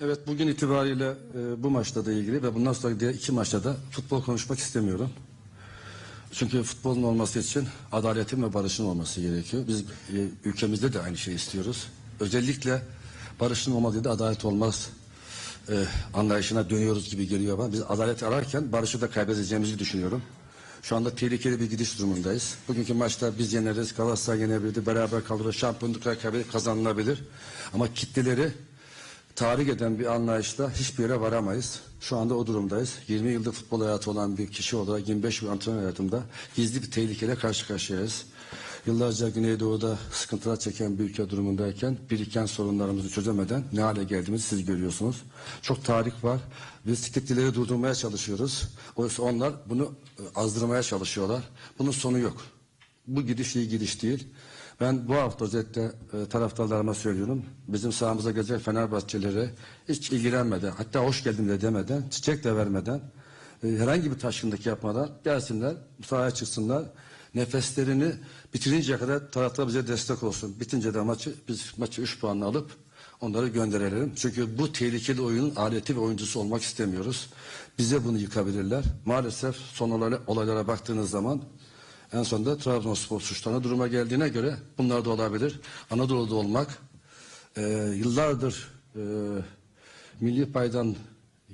Evet bugün itibariyle e, bu maçla da ilgili ve bundan sonra diğer iki maçta da futbol konuşmak istemiyorum. Çünkü futbolun olması için adaletin ve barışın olması gerekiyor. Biz e, ülkemizde de aynı şeyi istiyoruz. Özellikle barışın olmadığı da adalet olmaz e, anlayışına dönüyoruz gibi geliyor bana. Biz adalet ararken barışı da kaybedeceğimizi düşünüyorum. Şu anda tehlikeli bir gidiş durumundayız. Bugünkü maçta biz yeneriz, Galatasaray yenebilirdi, beraber kalırız, şampiyonluklar kaybedip kazanılabilir. Ama kitleleri tahrik eden bir anlayışla hiçbir yere varamayız. Şu anda o durumdayız. 20 yıldır futbol hayatı olan bir kişi olarak 25 yıl antrenör hayatımda gizli bir tehlikeyle karşı karşıyayız. Yıllarca Güneydoğu'da sıkıntılar çeken bir ülke durumundayken biriken sorunlarımızı çözemeden ne hale geldiğimizi siz görüyorsunuz. Çok tarih var. Biz kitleleri durdurmaya çalışıyoruz. Oysa onlar bunu e, azdırmaya çalışıyorlar. Bunun sonu yok. Bu gidiş iyi gidiş değil. Ben bu hafta özellikle e, taraftarlarıma söylüyorum. Bizim sahamıza gelecek Fenerbahçelere hiç ilgilenmeden, hatta hoş geldin de demeden, çiçek de vermeden, e, herhangi bir taşkınlık yapmadan gelsinler, sahaya çıksınlar. Nefeslerini bitirinceye kadar taraftar bize destek olsun. Bitince de maçı, biz maçı 3 puanla alıp onları gönderelim. Çünkü bu tehlikeli oyunun aleti ve oyuncusu olmak istemiyoruz. Bize bunu yıkabilirler. Maalesef son olayla- olaylara baktığınız zaman en sonunda Trabzonspor suçlarına duruma geldiğine göre bunlar da olabilir. Anadolu'da olmak e, yıllardır e, milli paydan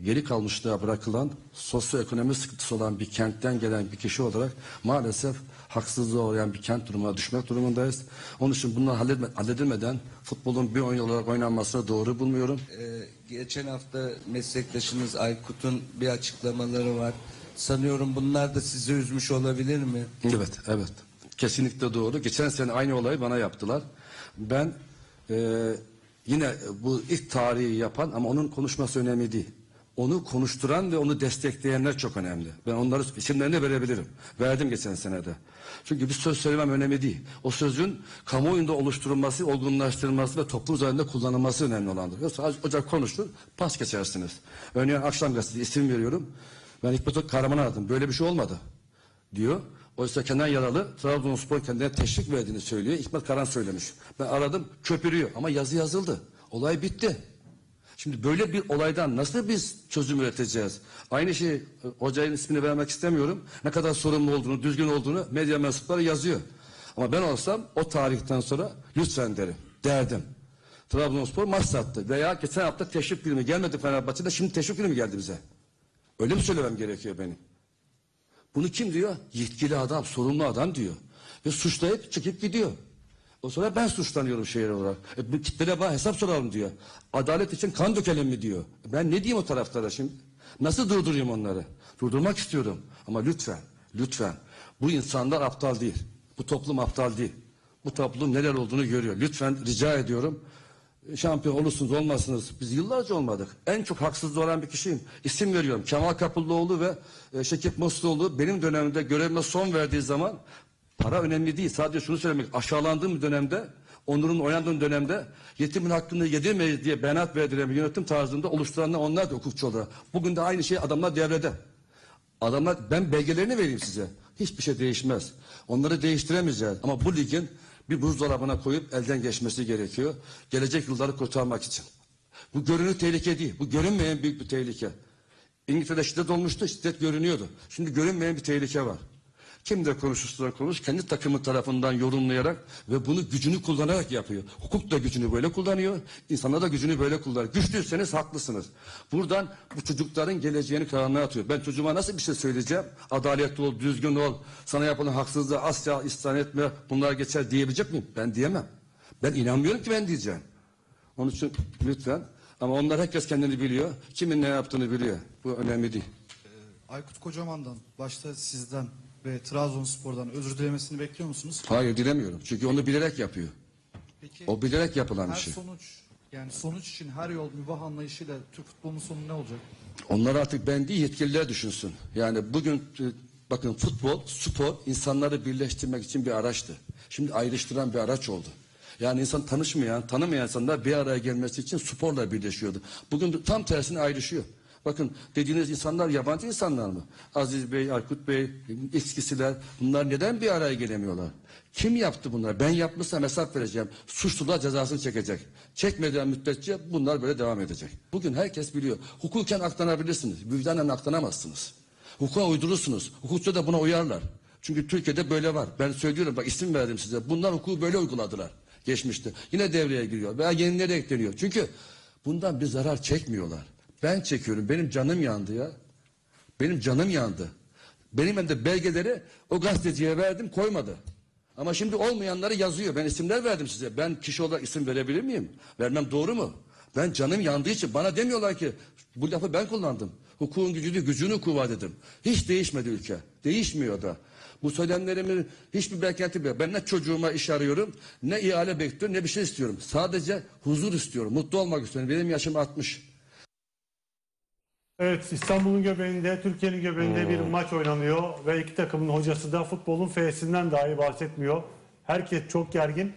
geri kalmışlığa bırakılan sosyoekonomik sıkıntısı olan bir kentten gelen bir kişi olarak maalesef haksızlığa uğrayan bir kent durumuna düşmek durumundayız. Onun için bunlar halledilmeden futbolun bir oyun olarak oynanmasını doğru bulmuyorum. Ee, geçen hafta meslektaşınız Aykut'un bir açıklamaları var. Sanıyorum bunlar da sizi üzmüş olabilir mi? Evet, evet. Kesinlikle doğru. Geçen sene aynı olayı bana yaptılar. Ben e, yine bu ilk tarihi yapan ama onun konuşması önemli değil. Onu konuşturan ve onu destekleyenler çok önemli. Ben onları isimlerini verebilirim. Verdim geçen senede. Çünkü bir söz söylemem önemli değil. O sözün kamuoyunda oluşturulması, olgunlaştırılması ve toplum üzerinde kullanılması önemli olandır. Yoksa ocak konuştur, pas geçersiniz. Örneğin akşam gazetesi isim veriyorum. Ben Hikmet Kahraman'ı aradım. Böyle bir şey olmadı diyor. Oysa Kenan Yaralı Trabzonspor kendine teşvik verdiğini söylüyor. İkmat Karan söylemiş. Ben aradım köpürüyor ama yazı yazıldı. Olay bitti. Şimdi böyle bir olaydan nasıl biz çözüm üreteceğiz? Aynı şey hocanın ismini vermek istemiyorum. Ne kadar sorumlu olduğunu, düzgün olduğunu medya mensupları yazıyor. Ama ben olsam o tarihten sonra lütfen derim, derdim. Trabzonspor maç sattı veya geçen hafta teşvik filmi gelmedi Fenerbahçe'de şimdi teşvik filmi geldi bize. Öyle mi söylemem gerekiyor benim? Bunu kim diyor? Yetkili adam, sorumlu adam diyor. Ve suçlayıp çıkıp gidiyor. O sonra ben suçlanıyorum şehir olarak. E, bu kitlere bana hesap soralım diyor. Adalet için kan dökelim mi diyor. E, Ben ne diyeyim o taraftara şimdi? Nasıl durdurayım onları? Durdurmak istiyorum. Ama lütfen, lütfen. Bu insanlar aptal değil. Bu toplum aptal değil. Bu toplum neler olduğunu görüyor. Lütfen rica ediyorum. Şampiyon olursunuz olmazsınız. Biz yıllarca olmadık. En çok haksız olan bir kişiyim. İsim veriyorum. Kemal Kapıllıoğlu ve e, Şekip Musluoğlu benim dönemimde görevime son verdiği zaman para önemli değil. Sadece şunu söylemek. Aşağılandığım dönemde, onurun oyandığım dönemde yetimin hakkını yedirmeyiz diye beyanat verdiren bir yönetim tarzında oluşturanlar onlar da hukukçu olarak. Bugün de aynı şey adamlar devrede. Adamlar ben belgelerini vereyim size. Hiçbir şey değişmez. Onları değiştiremeyeceğiz. Ama bu ligin bir buzdolabına koyup elden geçmesi gerekiyor. Gelecek yılları kurtarmak için. Bu görünür tehlike değil. Bu görünmeyen büyük bir tehlike. İngiltere'de şiddet olmuştu, şiddet görünüyordu. Şimdi görünmeyen bir tehlike var. Kim de konuşursa konuş, kendi takımı tarafından yorumlayarak ve bunu gücünü kullanarak yapıyor. Hukuk da gücünü böyle kullanıyor, insanlar da gücünü böyle kullanıyor. Güçlüyseniz haklısınız. Buradan bu çocukların geleceğini karanlığa atıyor. Ben çocuğuma nasıl bir şey söyleyeceğim? Adaletli ol, düzgün ol, sana yapılan haksızlığı asla istan etme, bunlar geçer diyebilecek miyim? Ben diyemem. Ben inanmıyorum ki ben diyeceğim. Onun için lütfen. Ama onlar herkes kendini biliyor. Kimin ne yaptığını biliyor. Bu önemli değil. Aykut Kocaman'dan, başta sizden ve Trabzonspor'dan özür dilemesini bekliyor musunuz? Hayır dilemiyorum. Çünkü onu bilerek yapıyor. Peki O bilerek yapılan bir her şey. sonuç, yani sonuç için her yol mübah anlayışıyla Türk futbolunun sonu ne olacak? Onlar artık ben değil yetkililer düşünsün. Yani bugün e, bakın futbol, spor insanları birleştirmek için bir araçtı. Şimdi ayrıştıran bir araç oldu. Yani insan tanışmayan, tanımayan insanlar bir araya gelmesi için sporla birleşiyordu. Bugün tam tersine ayrışıyor. Bakın dediğiniz insanlar yabancı insanlar mı? Aziz Bey, Aykut Bey, eskisiler bunlar neden bir araya gelemiyorlar? Kim yaptı bunları? Ben yapmışsam hesap vereceğim. Suçlular cezasını çekecek. Çekmeden müddetçe bunlar böyle devam edecek. Bugün herkes biliyor. Hukuken aklanabilirsiniz. Vicdanen aklanamazsınız. Hukuka uydurursunuz. Hukukçu da buna uyarlar. Çünkü Türkiye'de böyle var. Ben söylüyorum bak isim verdim size. Bunlar hukuku böyle uyguladılar geçmişte. Yine devreye giriyor veya yenileri ekleniyor. Çünkü bundan bir zarar çekmiyorlar. Ben çekiyorum. Benim canım yandı ya. Benim canım yandı. Benim hem de belgeleri o gazeteciye verdim koymadı. Ama şimdi olmayanları yazıyor. Ben isimler verdim size. Ben kişi olarak isim verebilir miyim? Vermem doğru mu? Ben canım yandığı için bana demiyorlar ki bu lafı ben kullandım. Hukukun gücünü gücünü kuvvet dedim. Hiç değişmedi ülke. Değişmiyor da. Bu söylemlerimin hiçbir beklenti yok. Ben ne çocuğuma iş arıyorum, ne ihale bekliyorum, ne bir şey istiyorum. Sadece huzur istiyorum, mutlu olmak istiyorum. Benim yaşım 60. Evet İstanbul'un göbeğinde, Türkiye'nin göbeğinde bir maç oynanıyor ve iki takımın hocası da futbolun F'sinden dahi bahsetmiyor. Herkes çok gergin.